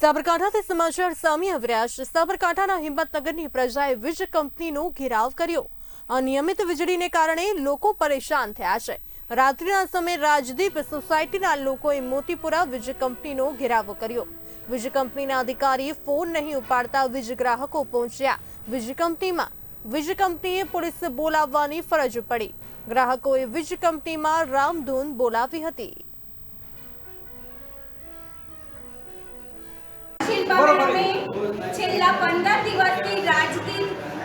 સાબરકાંઠાથી સમાચાર સામે આવ્યા છે. સાબરકાંઠાના હિંમતનગરની પ્રજાએ વીજ કંપનીનો ઘેરાવ કર્યો. અનિયમિત વીજળીને કારણે લોકો પરેશાન થયા છે. રાત્રિના સમયે રાજદીપ સોસાયટીના લોકોએ મોતીપુરા વીજ કંપનીનો ઘેરાવો કર્યો. વીજ કંપનીના અધિકારીએ ફોન નહીં ઉપાડતા વીજ ગ્રાહકો પહોંચ્યા. વીજ કંપનીમાં, વીજ કંપનીએ પોલીસ બોલાવવાની ફરજ પડી. ગ્રાહકોએ વીજ કંપનીમાં રામધૂન બોલાવી હતી. પંદર દિવસથી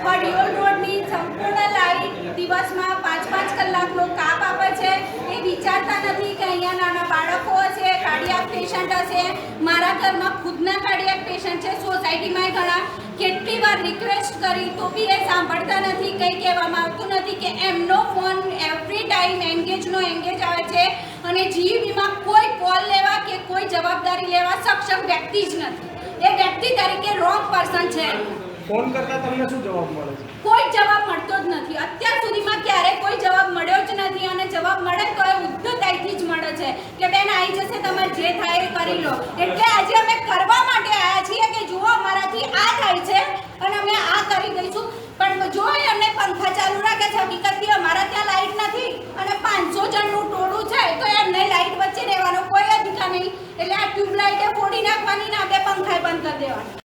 વડિયોલ રોડની સંપૂર્ણ લાઈટ દિવસમાં પાંચ પાંચ કલાકનો કાપ આપે છે. એ વિચારતા નથી કે અહીંયા નાના બાળકો હશે કાર્ડિયાક પેશન્ટ હશે. મારા ઘરમાં ખુદના કાર્ડિયાક પેશન્ટ છે. સોસાયટીમાં કેટલી વાર રિક્વેસ્ટ કરી તો બી એ સાંભળતા નથી, કંઈ કહેવામાં આવતું નથી કે એમનો ફોન એવરી ટાઈમ એન્ગેજનો એન્ગેજ આવે છે. અને જીઈબીમાં કોઈ કોલ લેવા કે કોઈ જવાબદારી લેવા સક્ષમ વ્યક્તિ જ નથી. એ વ્યક્તિ તરીકે રોંગ ફોન કરતા તમને શું જવાબ મળે છે? કોઈ જવાબ મળતો જ નથી. અત્યાર સુધીમાં ક્યારેય કોઈ જવાબ મળ્યો જ નથી અને જવાબ મળે તો એ ઉદ્ધતાઈથી જ મળે છે કે બેન આવી જશે, તમારે જે થાય એ કરી લો. એટલે આજે અમે કરવા માટે આવ્યા છીએ કે જુઓ, અમારાથી આ થાય છે અને અમે આ કરી દઈશું. પણ જો અમને પંખા ચાલુ રાખે છે હકીકતથી અમારા ત્યાં લાઈટ નથી અને પાંચસો જણનું ટોળું છે, તો એમને લાઈટ વચ્ચે રહેવાનો કોઈ અધિકાર નહીં. એટલે આ ટ્યુબલાઇટે ફોડી નાખવાની ને આપણે પંખાએ બંધ કરી દેવાના.